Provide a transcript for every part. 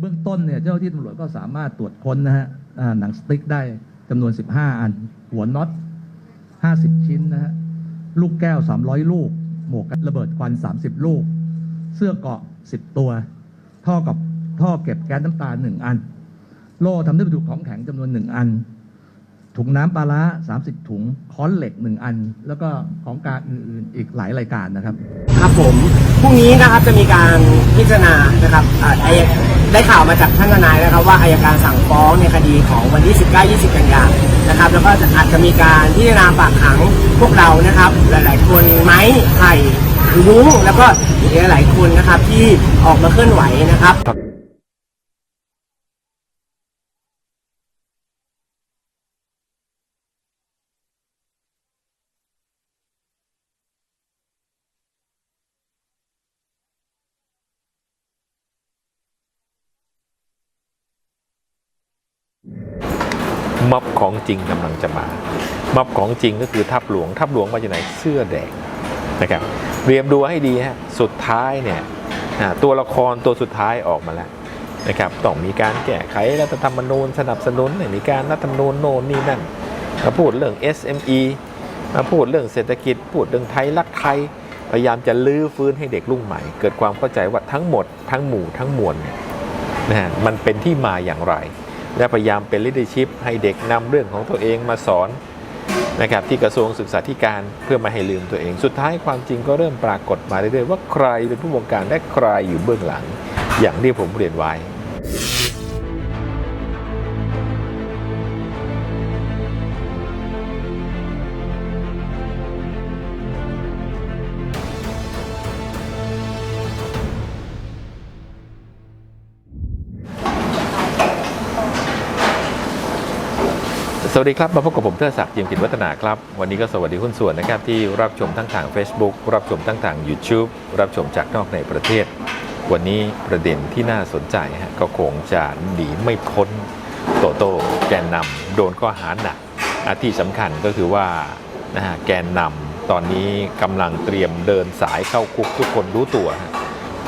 เบื้องต้นเนี่ยเจ้าหน้าที่ตำรวจก็สามารถตรวจค้นนะฮะหนังสติ๊กได้จำนวน 15 อัน หัวน็อต 50 ชิ้นนะฮะลูกแก้ว 300 ลูก หมวกกันระเบิดควัน 30 ลูก เสื้อเกาะ 10 ตัว ท่อกับท่อเก็บแก๊สน้ำตา 1 อัน โล่ทำด้วยวัตถุของแข็งจำนวน 1 อัน ถุงน้ำปลาร้า30 ถุง ค้อนเหล็ก 1 อัน แล้วก็ของกลารอื่นๆ อีกหลายรายการนะครับ ครับผม พรุ่งนี้นะครับจะมีการพิจารณานะครับอ่าอาย ได้ข่าวมาจากท่านทนายนะครับว่าอายการสั่งฟ้องในคดีของวันที่ 19 20 กันยายนนะครับ แล้วก็จะอาจจะมีการพิจารณาฝากขังพวกเรานะครับ หลาย ๆ คนไม้ไผ่รุ้งแล้วก็อีกหลายๆคนนะครับที่ออกมาเคลื่อนไหวนะครับ ม็อบของจริงกำลังจะมาม็อบของจริงก็คือทัพหลวง ทัพหลวงมาจากไหนเสื้อแดงนะครับเรียมดูให้ดีฮะสุดท้ายเนี่ยตัวละครตัวสุดท้ายออกมาแล้วนะครับต้องมีการแก้ไขรัฐธรรมนูญสนับสนุนมีการรัฐธรรมนูญโน่นนี่นั่นมาพูดเรื่อง SME มาพูดเรื่องเศรษฐกิจ พูดเรื่องไทยรักไทย พยายามจะลื้อฟื้นให้เด็กรุ่นใหม่ เกิดความเข้าใจว่าทั้งหมดทั้งหมู่ทั้งมวลเนี่ยนะฮะมันเป็นที่มาอย่างไร และพยายามเป็น leadership ให้เด็กนำเรื่องของตัวเองมาสอนนะครับที่กระทรวงศึกษาธิการเพื่อไมาให้ลืมตัวเอง สุดท้ายความจริงก็เริ่มปรากฏมาเรื่อยๆว่าใครเป็นผู้บงการและใครอยู่เบื้องหลัง อย่างที่ผมเรียนไว้ วัสดีครับ มาพบกับผมเทอศักดิ์จิมกิจวัฒนาครับ วันนี้ก็สวัสดีหุ้นส่วนนะครับ ที่รับชมทั้งทาง Facebook รับชมทั้งทาง YouTube รับชมจากนอกในประเทศ วันนี้ประเด็นที่น่าสนใจฮะก็คงจะหนีไม่พ้นโตโต้แกนนำโดนข้อหาหนักอะที่สำคัญก็คือว่านะฮะแกนนำตอนนี้กำลังเตรียมเดินสายเข้าคุกทุกคนรู้ตัว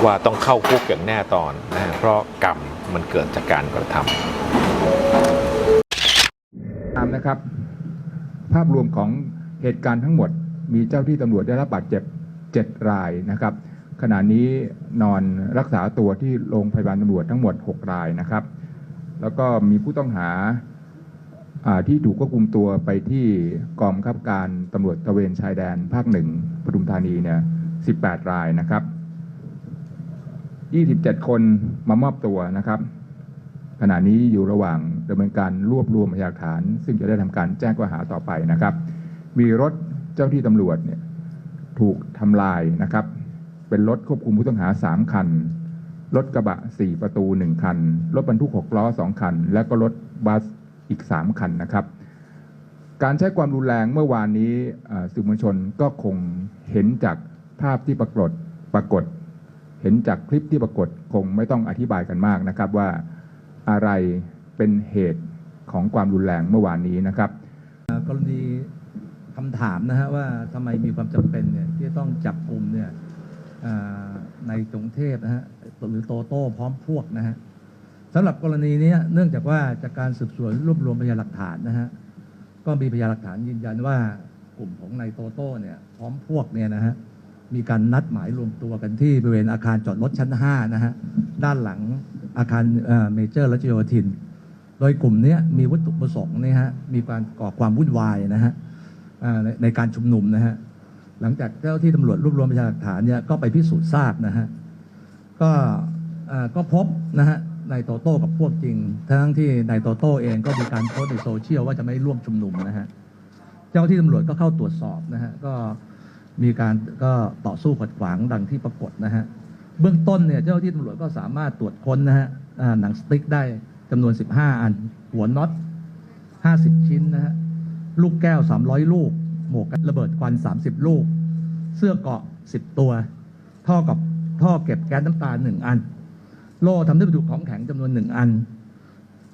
ว่าต้องเข้าคุกอย่างแน่ตอนนะฮะเพราะกรรมมันเกิดจากการกระทำ ตามนะครับ ภาพรวมของเหตุการณ์ทั้งหมด มีเจ้าที่ตำรวจได้รับบาดเจ็บ 7 รายนะครับ ขณะนี้นอนรักษาตัวที่โรงพยาบาลตำรวจทั้งหมด 6 รายนะครับ แล้วก็มีผู้ต้องหาที่ถูกควบคุมตัวไปที่กองคับการตำรวจตะเวนชายแดนภาคหนึ่งปทุมธานีเนี่ย18 รายนะครับ 27 คนมามอบตัวนะครับ ขณะนี้อยู่ระหว่างดำเนินการรวบรวมพยานฐาน ซึ่งจะได้ทำการแจ้งข้อหาต่อไปนะครับ มีรถเจ้าที่ตำรวจเนี่ยถูกทำลายนะครับ เป็นรถควบคุมผู้ต้องหา 3 คัน รถกระบะ 4 ประตู 1 คัน รถบรรทุก 6 ล้อ 2 คัน และก็รถบัสอีก 3 คันนะครับ การใช้ความรุนแรงเมื่อวานนี้สื่อมวลชนก็คงเห็นจากภาพที่ปรากฏปรากฏ เห็นจากคลิปที่ปรากฏคงไม่ต้องอธิบายกันมากนะครับว่า อะไรเป็นเหตุของความรุนแรงเมื่อวานนี้นะครับ กรณีคำถามนะฮะว่าทำไมมีความจำเป็นเนี่ยที่ต้องจับกลุ่มเนี่ยในกรุงเทพนะฮะหรือโตโต้พร้อมพวกนะฮะสำหรับกรณีนี้เนื่องจากว่าจากการสืบสวนรวบรวมพยานหลักฐานนะฮะก็มีพยานหลักฐานยืนยันว่ากลุ่มของนายโตโต้เนี่ยพร้อมพวกเนี่ยนะฮะ มีการนัดหมายรวมตัวกันที่บริเวณอาคารจอดรถชั้น 5 นะฮะ ด้านหลังอาคารเมเจอร์รัชโยธิน โดยกลุ่มนี้มีวัตถุประสงค์เนี่ยฮะ มีการก่อความวุ่นวายนะฮะในการชุมนุมนะฮะ หลังจากเจ้าที่ตำรวจรวบรวมพยานหลักฐานเนี่ยก็ไปพิสูจน์ทราบนะฮะ ก็ก็พบนะฮะนายโตโต้กับพวกจริง ทั้งที่นายโตโต้เองก็มีการโพสต์ในโซเชียลว่าจะไม่ร่วมชุมนุมนะฮะ เจ้าที่ตำรวจก็เข้าตรวจสอบนะฮะ ก็ มีการก็ต่อสู้ขัดขวางดังที่ปรากฏนะฮะเบื้องต้นเนี่ยเจ้าหน้าที่ตำรวจก็สามารถตรวจค้นนะฮะหนังสติ๊กได้จำนวน 15 อัน หัวน็อต 50 ชิ้นนะฮะลูกแก้ว 300 ลูก หมวกกันระเบิดควัน 30 ลูก เสื้อเกาะ 10 ตัว ท่อกับท่อเก็บแก๊สน้ำตาล 1 อัน โล่ทำด้วยวัตถุของแข็งจำนวน 1 อัน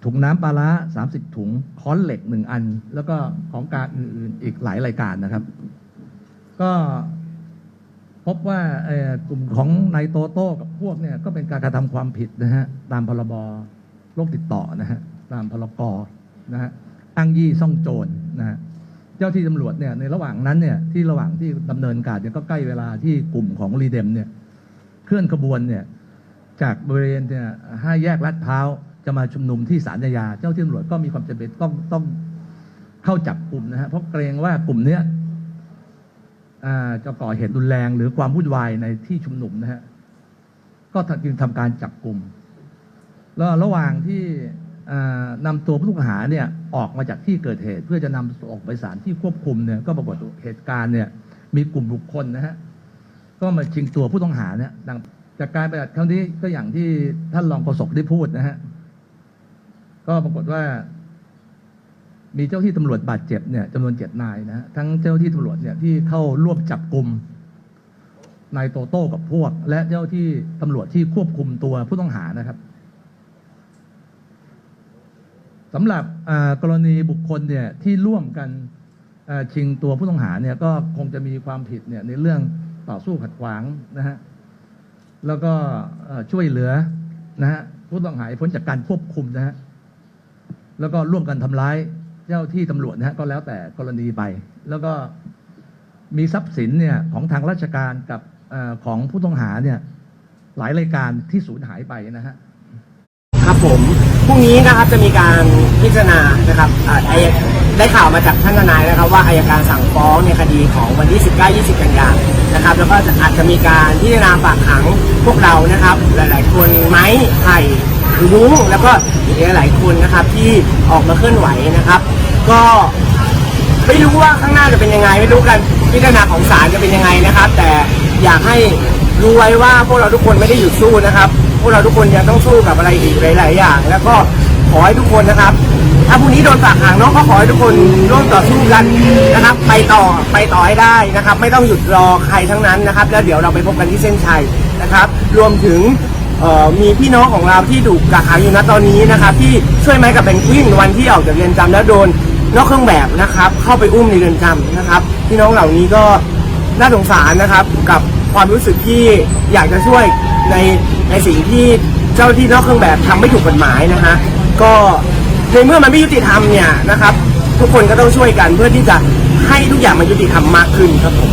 ถุงน้ำปลาร้า30 ถุง ค้อนเหล็ก 1 อัน แล้วก็ของกลารอื่นๆอีกหลายรายการนะครับ ก็พบว่ากลุ่มของนายโตโต้กับพวกเนี่ยก็เป็นการกระทำความผิดนะฮะตามพรบโรคติดต่อนะฮะตามพรกนะฮะอ้างยี่ซ่องโจรนะฮะเจ้าที่ตำรวจเนี่ยในระหว่างนั้นเนี่ยที่ระหว่างที่ดำเนินการเนี่ยก็ใกล้เวลาที่กลุ่มของรีเดมเนี่ยเคลื่อนขบวนเนี่ยจากบริเวณเนี่ยห้าแยกลาดพร้าวจะมาชุมนุมที่ศาลยา เจ้าที่ตำรวจก็มีความจำเป็นต้องต้องเข้าจับกลุ่มนะฮะเพราะเกรงว่ากลุ่มเนี้ย จะก่อเหตุรุนแรงหรือความวุ่นวายในที่ชุมนุมนะฮะก็จึงทำการจับกลุ่มแล้วระหว่างที่อ่านำตัวผู้ต้องหาเนี่ยออกมาจากที่เกิดเหตุ เพื่อจะนำออกไปศาลที่ควบคุมเนี่ยก็ปรากฏเหตุการณ์เนี่ยมีกลุ่มบุคคลนะฮะก็มาชิงตัวผู้ต้องหาเนี่ยดังจากการปฏิบัติครั้งนี้ก็อย่างที่ท่านรองโฆษกได้พูดนะฮะก็ปรากฏว่า มีเจ้าที่ตำรวจบาดเจ็บเนี่ยจำนวนเจ็ดนายนะฮะทั้งเจ้าที่ตำรวจเนี่ยที่เข้าร่วมจับกลุ่มนายโตโต้กับพวก และเจ้าที่ตำรวจที่ควบคุมตัวผู้ต้องหานะครับสำหรับกรณีบุคคลเนี่ยที่ร่วมกันชิงตัวผู้ต้องหาเนี่ยก็คงจะมีความผิดเนี่ยในเรื่องต่อสู้ขัดขวางนะฮะแล้วก็ช่วยเหลือนะฮะผู้ต้องหาพ้นจากการควบคุมนะฮะแล้วก็ร่วมกันทำร้าย เจ้าที่ตำรวจนะฮะก็แล้วแต่กรณีไป แล้วก็มีทรัพย์สินเนี่ยของทางราชการกับเออของผู้ต้องหาเนี่ยหลายรายการที่สูญหายไปนะฮะ ครับผมพรุ่งนี้นะครับจะมีการพิจารณานะครับอ่าอได้ข่าวมาจากท่านทนายนะครับว่าอายการสั่งฟ้องในคดีของวันที่ 19-20 กันยายนนะครับ แล้วก็อาจจะมีการพิจารณาฝากขังพวกเรานะครับ หลาย ๆ คนไม้ไผ่ หรือวุ้งแล้วก็อีกหลายๆคนนะครับที่ออกมาเคลื่อนไหวนะครับ ก็ไม่รู้ว่าข้างหน้าจะเป็นยังไง ไม่รู้กันพิจารณาของศาลจะเป็นยังไงนะครับ แต่อยากให้รู้ไว้ว่าพวกเราทุกคนไม่ได้หยุดสู้นะครับพวกเราทุกคนยังต้องสู้กับอะไรอีกหลาย ๆ อย่าง แล้วก็ขอให้ทุกคนนะครับ ถ้าพรุ่งนี้โดนฝากขังเนาะก็ขอให้ทุกคนร่วมต่อสู้กันนะครับ ไปต่อไปต่อให้ได้นะครับ ไม่ต้องหยุดรอใครทั้งนั้นนะครับ แล้วเดี๋ยวเราไปพบกันที่เส้นชัยนะครับ รวมถึง มีพี่น้องของเราที่ถูกกักขังอยู่ณตอนนี้นะครับที่ช่วยไม้กับเป็นกวินวันที่ออกจากเรือนจำแล้วโดนนอกเครื่องแบบนะครับเข้าไปอุ้มในเรือนจำนะครับ พี่น้องเหล่านี้ก็น่าสงสารนะครับกับความรู้สึกที่อยากจะช่วยในในสิ่งที่เจ้าที่นอกเครื่องแบบทำไม่ถูกกฎหมายนะฮะก็ในเมื่อมันไม่ยุติธรรมเนี่ยนะครับ ทุกคนก็ต้องช่วยกันเพื่อที่จะให้ทุกอย่างมันยุติธรรมมากขึ้นครับผม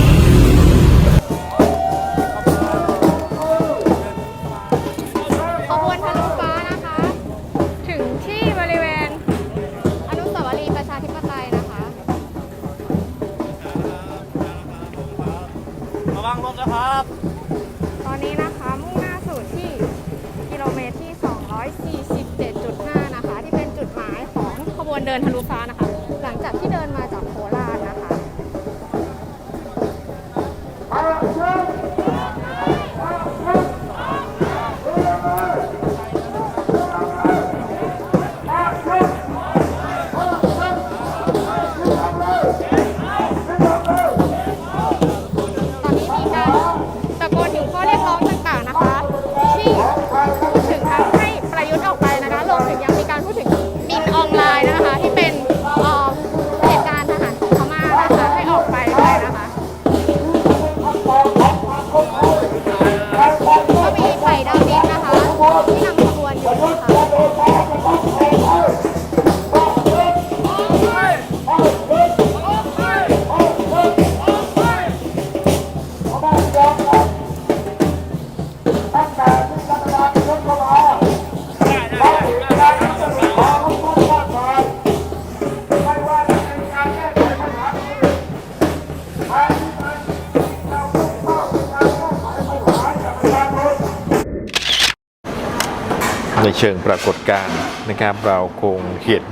ชิงปรากฏการณ์นะครับ เราคงเห็น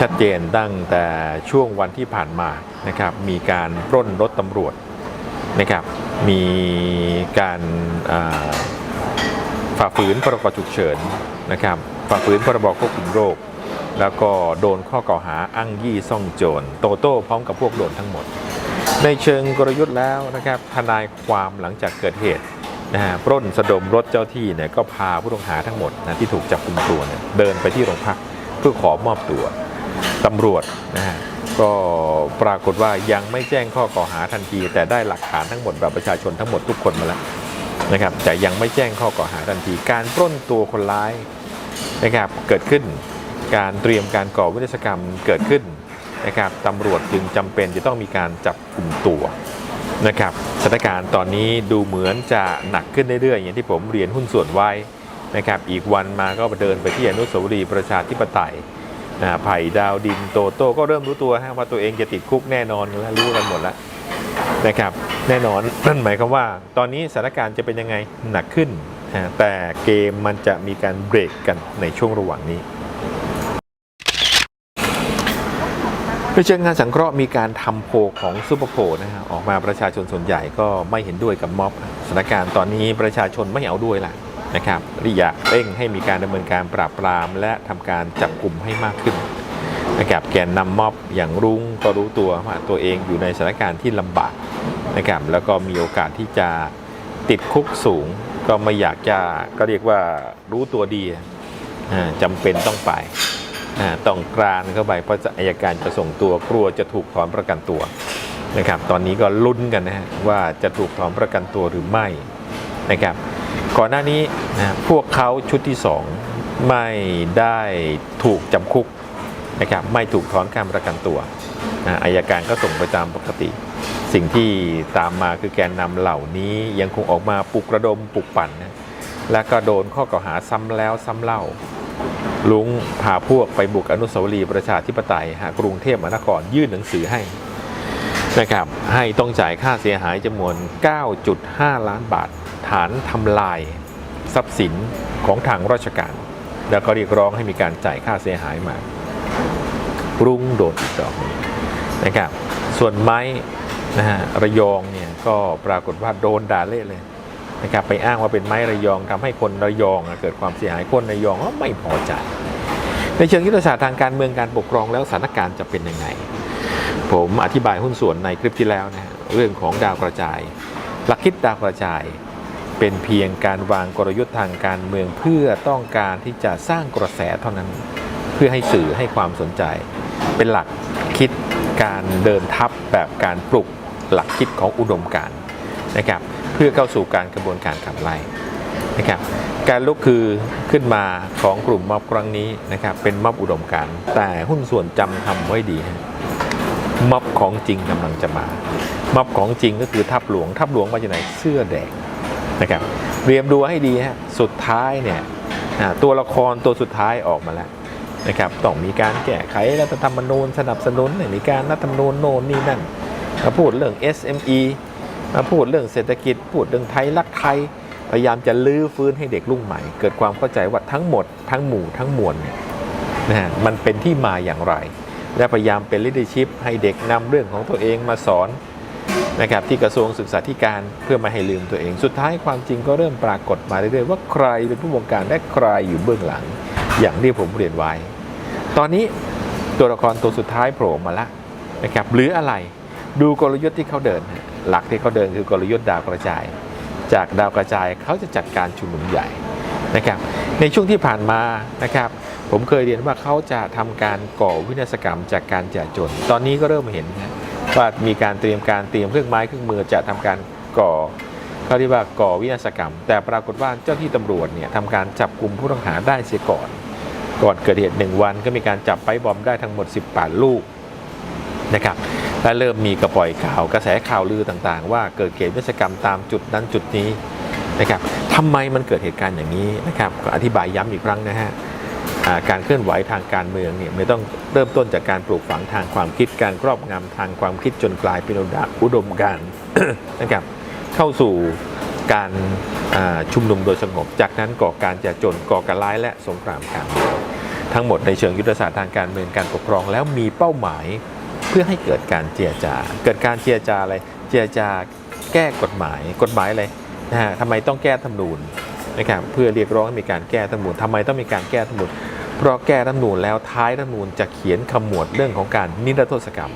ชัดเจนตั้งแต่ช่วงวันที่ผ่านมานะครับ มีการปล้นรถตำรวจนะครับ มีการฝ่าฝืนพรกฉุกเฉินนะครับฝ่าฝืนพรบควบคุมโรค แล้วก็โดนข้อกล่าวหาอ้างยี่ซ่องโจรโตโต้พร้อมกับพวกโดนทั้งหมด ในเชิงกลยุทธ์แล้วนะครับทนายความหลังจากเกิดเหตุ นะฮะปล้นสะดมรถเจ้าที่เนี่ยก็พาผู้ต้องหาทั้งหมดนะที่ถูกจับกุมตัวเนี่ยเดินไปที่โรงพักเพื่อขอมอบตัวตำรวจนะฮะก็ปรากฏว่ายังไม่แจ้งข้อกล่าวหาทันที แต่ได้หลักฐานทั้งหมดแบบประชาชนทั้งหมดทุกคนมาแล้วนะครับแต่ยังไม่แจ้งข้อกล่าวหาทันที การปล้นตัวคนร้ายนะครับเกิดขึ้นการเตรียมการก่อวินาศกรรมเกิดขึ้นนะครับตำรวจจึงจำเป็นจะต้องมีการจับกลุ่มตัว นะครับสถานการณ์ตอนนี้ดูเหมือนจะหนักขึ้นเรื่อยๆอย่างที่ผมเรียนหุ้นส่วนไว้นะครับอีกวันมาก็เดินไปที่อนุสาวรีย์ประชาธิปไตยนะไผ่ดาวดินโตโต้ก็เริ่มรู้ตัวฮะว่าตัวเองจะติดคุกแน่นอนแล้วรู้กันหมดแล้วนะครับแน่นอนนั่นหมายความว่า ตอนนี้สถานการณ์จะเป็นยังไงหนักขึ้นฮะแต่เกมมันจะมีการเบรกกันในช่วงระหว่างนี้ โดยเชิงงานสังเคราะห์มีการทำโพของซูเปอร์โพนะฮะออกมาประชาชนส่วนใหญ่ก็ไม่เห็นด้วยกับม็อบสถานการณ์ตอนนี้ประชาชนไม่เอาด้วยละนะครับรีอยากเร่งให้มีการดำเนินการปราบปราม และทำการจับกลุ่มให้มากขึ้นนะครับแกนนำม็อบอย่างรุ้งก็รู้ตัวว่าตัวเองอยู่ในสถานการณ์ที่ลำบากนะครับแล้วก็มีโอกาสที่จะติดคุกสูง ก็ไม่อยากจะก็เรียกว่ารู้ตัวดีอ่าจำเป็นต้องไป ต้องกรานเข้าไปเพราะอายการจะส่งตัวกลัวจะถูกถอนประกันตัวนะครับตอนนี้ก็ลุ้นกันนะฮะว่าจะถูกถอนประกันตัวหรือไม่นะครับก่อนหน้านี้นะพวกเขาชุดที่สองไม่ได้ถูกจำคุกนะครับไม่ถูกถอนการประกันตัวนะอายการก็ส่งไปตามปกติ สิ่งที่ตามมาคือแกนนำเหล่านี้ยังคงออกมาปลุกระดมปลุกปั่นนะและก็โดนข้อกล่าวหาซ้ำแล้วซ้ำเล่า ลุงพาพวกไปบุกอนุสาวรีย์ประชาธิปไตยหากรุงเทพมหานครยื่นหนังสือให้นะครับให้ต้องจ่ายค่าเสียหายจำนวน 9.5 ล้านบาท ฐานทำลายทรัพย์สินของทางราชการ แล้วก็เรียกร้องให้มีการจ่ายค่าเสียหายมารุงโดนอีกดอกหนึ่งนะครับส่วนไม้นะฮะระยองเนี่ยก็ปรากฏว่าโดนด่าเละเลย นะครับไปอ้างว่าเป็นไม้ระยองทำให้คนระยองเกิดความเสียหายคนระยองก็ไม่พอใจ ในเชิงยุทธศาสตร์ทางการเมืองการปกครองแล้วสถานการณ์จะเป็นยังไง ผมอธิบายหุ้นส่วนในคลิปที่แล้วนะเรื่องของดาวกระจาย หลักคิดดาวกระจาย เป็นเพียงการวางกลยุทธ์ทางการเมืองเพื่อต้องการที่จะสร้างกระแสเท่านั้น เพื่อให้สื่อให้ความสนใจ เป็นหลักคิดการเดินทัพแบบการปลุกหลักคิดของอุดมการนะครับ เพื่อเข้าสู่การกระบวนการขับไล่นะครับการลุกคือขึ้นมาของกลุ่มม็อบครั้งนี้นะครับเป็นม็อบอุดมการแต่หุ้นส่วนจำทำไว้ดีฮะม็อบของจริงกำลังจะมาม็อบของจริงก็คือทัพหลวงทัพหลวงมาจากไหนเสื้อแดงนะครับเรียมดูให้ดีฮะสุดท้ายเนี่ยตัวละครตัวสุดท้ายออกมาแล้วนะครับต้องมีการแก้ไขรัฐธรรมนูญสนับสนุนมีการรัฐธรรมนูญโน่นนี่นั่นพูดเรื่อง SME พูดเรื่องเศรษฐกิจ พูดเรื่องไทยรักไทย พยายามจะลื้อฟื้นให้เด็กรุ่นใหม่ เกิดความเข้าใจว่าทั้งหมดทั้งหมู่ทั้งมวลเนี่ยนะฮะมันเป็นที่มาอย่างไร และพยายามเป็น leadership ให้เด็กนำเรื่องของตัวเองมาสอนนะครับที่กระทรวงศึกษาธิการเพื่อมาให้ลืมตัวเอง สุดท้ายความจริงก็เริ่มปรากฏมาเรื่อยๆว่าใครเป็นผู้บงการและใครอยู่เบื้องหลัง อย่างที่ผมเรียนไว้ ตอนนี้ตัวละครตัวสุดท้ายโผล่มาล้วนะครับหรืออะไรดูกลยุทธ์ที่เขาเดิน หลักที่เขาเดินคือกลยุทธ์ดาวกระจาย จากดาวกระจายเขาจะจัดการชุมนุมใหญ่นะครับในช่วงที่ผ่านมานะครับผมเคยเรียนว่าเขาจะทำการก่อวินาศกรรมจากการแจกจน ตอนนี้ก็เริ่มเห็นว่ามีการเตรียมการเตรียมเครื่องไม้เครื่องมือจะทำการก่อเขาเรียกว่าก่อวินาศกรรม แต่ปรากฏว่าเจ้าที่ตำรวจเนี่ยทำการจับกลุ่มผู้ต้องหาได้เสียก่อน ก่อนเกิดเหตุหนึ่งวันก็มีการจับไปบอมได้ทั้งหมด 18 ลูก นะครับและเริ่มมีกระปล่อยข่าวกระแสข่าวลือต่างๆ ว่าเกิดเหตุวิศกรรมตามจุดนั้นจุดนี้นะครับทำไมมันเกิดเหตุการณ์อย่างนี้นะครับอธิบายย้ำอีกครั้งนะฮะการเคลื่อนไหวทางการเมืองเนี่ยไม่ต้องเริ่มต้นจากการปลูกฝังทางความคิดการครอบงำทางความคิดจนกลายเป็นอุดมการนะครับเข้าสู่การชุมนุมโดยสงบ จากนั้นก่อการแจกจนก่อการร้ายและสงครามกลางทั้งหมดในเชิงยุทธศาสตร์ทางการเมืองการปกครองแล้วมีเป้าหมาย พื่อให้เกิดการเจรจา เกิดการเจรจาอะไรเจรจาแก้กฎหมายกฎหมายอะไรนะฮะทำไมต้องแก้ธรรมนูญนะครับเพื่อเรียกร้องให้มีการแก้ธรรมนูญทำไมต้องมีการแก้ธรรมนูญเพราะแก้ธรรมนูญแล้วท้ายธรรมนูญจะเขียนขมวดเรื่องของการนิรโทษกรรม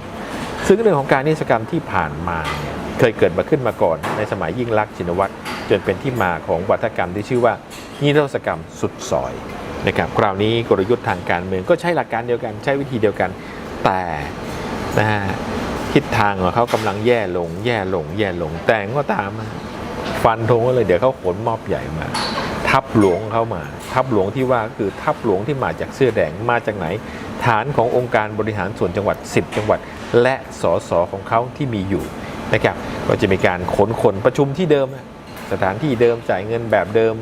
ซึ่งเรื่องของการนิรโทษกรรมที่ผ่านมาเนี่ยเคยเกิดมาขึ้นมาก่อนในสมัยยิ่งลักชินวัตรจนเป็นที่มาของวัฒกรรมที่ชื่อว่านิรโทษกรรมสุดซอยนะครับคราวนี้กลยุทธ์ทางการเมืองก็ใช้หลักการเดียวกันใช้วิธีเดียวกัน แต่ นะฮะทิศทางของเขากำลังแย่ลง แย่ลง แย่ลง แต่ก็ตามมาฟันธงไว้เลยเดี๋ยวเขาขนมอบใหญ่มา ทัพหลวงเขามา ทัพหลวงที่ว่าก็คือทัพหลวงที่มาจากเสื้อแดงมาจากไหน ฐานขององค์การบริหารส่วนจังหวัด 10 จังหวัด และสสของเขาที่มีอยู่นะครับก็จะมีการขนคนประชุมที่เดิม สถานที่เดิมจ่ายเงินแบบเดิม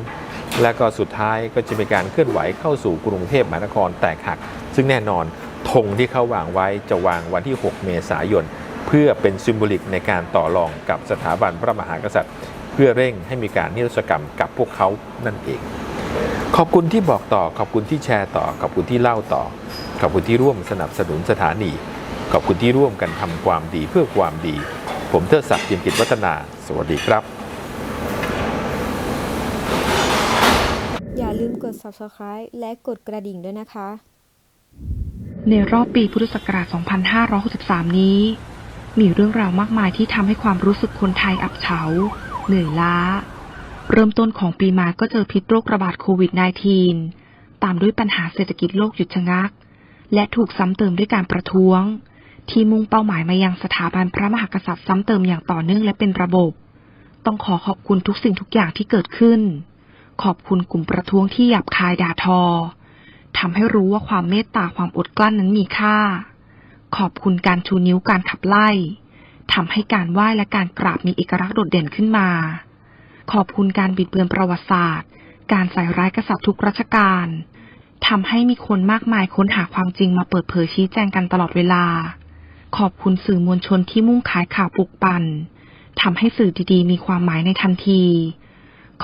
และก็สุดท้ายก็จะมีการเคลื่อนไหวเข้าสู่กรุงเทพมหานครแตกหัก ซึ่งแน่นอน ธงที่เขาวางไว้จะวางวันที่ 6 เมษายน เพื่อเป็นซิมโบลิกในการต่อรองกับสถาบันพระมหากษัตริย์ เพื่อเร่งให้มีการนิรศกรรมกับพวกเขานั่นเอง ขอบคุณที่บอกต่อขอบคุณที่แชร์ต่อ ขอบคุณที่เล่าต่อ ขอบคุณที่ร่วมสนับสนุนสถานี ขอบคุณที่ร่วมกันทำความดีเพื่อความดี ผมเทิดศักดิ์เพียมกิจวัฒนา สวัสดีครับ อย่าลืมกด subscribe และกดกระดิ่งด้วยนะคะ ในรอบปีพุทธศักราช 2563 นี้ มีเรื่องราวมากมายที่ทำให้ความรู้สึกคนไทยอับเฉา เหนื่อยล้า เริ่มต้นของปีมาก็เจอพิษโรคระบาดโควิด -19 ตามด้วยปัญหาเศรษฐกิจโลกหยุดชะงัก และถูกซ้ำเติมด้วยการประท้วง ที่มุ่งเป้าหมายมายังสถาบันพระมหากษัตริย์ซ้ำเติมอย่างต่อเนื่องและเป็นระบบ ต้องขอขอบคุณทุกสิ่งทุกอย่างที่เกิดขึ้น ขอบคุณกลุ่มประท้วงที่หยาบคายด่าทอ ทำให้รู้ว่าความเมตตาความอดกลั้นนั้นมีค่า ขอบคุณการชูนิ้วการขับไล่ทำให้การไหว้และการกราบมีเอกลักษณ์โดดเด่นขึ้นมา ขอบคุณการบิดเบือนประวัติศาสตร์ การใส่ร้ายกษัตริย์ทุกรัชกาลทำให้มีคนมากมายค้นหาความจริงมาเปิดเผยชี้แจงกันตลอดเวลา ขอบคุณสื่อมวลชนที่มุ่งขายข่าวปลุกปั่นทำให้สื่อดีๆ มีความหมายในทันที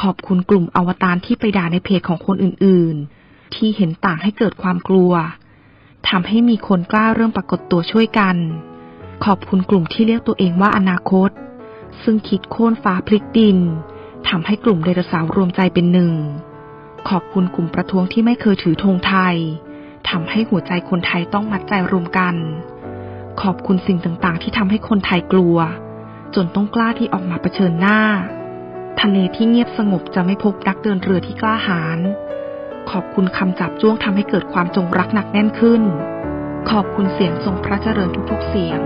ขอบคุณกลุ่มอวตารที่ไปด่าในเพจของคนอื่นๆ ที่เห็นต่างให้เกิดความกลัวทำให้มีคนกล้าเริ่มปรากฏตัวช่วยกัน ขอบคุณกลุ่มที่เรียกตัวเองว่าอนาคต ซึ่งคิดโค่นฟ้าพลิกดินทำให้กลุ่มไดโนเสาร์รวมใจเป็นหนึ่ง ขอบคุณกลุ่มประท้วงที่ไม่เคยถือธงไทยทำให้หัวใจคนไทยต้องมัดใจรวมกัน ขอบคุณสิ่งต่างๆ ที่ทำให้คนไทยกลัว จนต้องกล้าที่ออกมาเผชิญหน้า ทะเลที่เงียบสงบจะไม่พบนักเดินเรือที่กล้าหาญ ขอบคุณคำจับจ้วงทำให้เกิดความจงรักหนักแน่นขึ้น ขอบคุณเสียงทรงพระเจริญทุกๆเสียง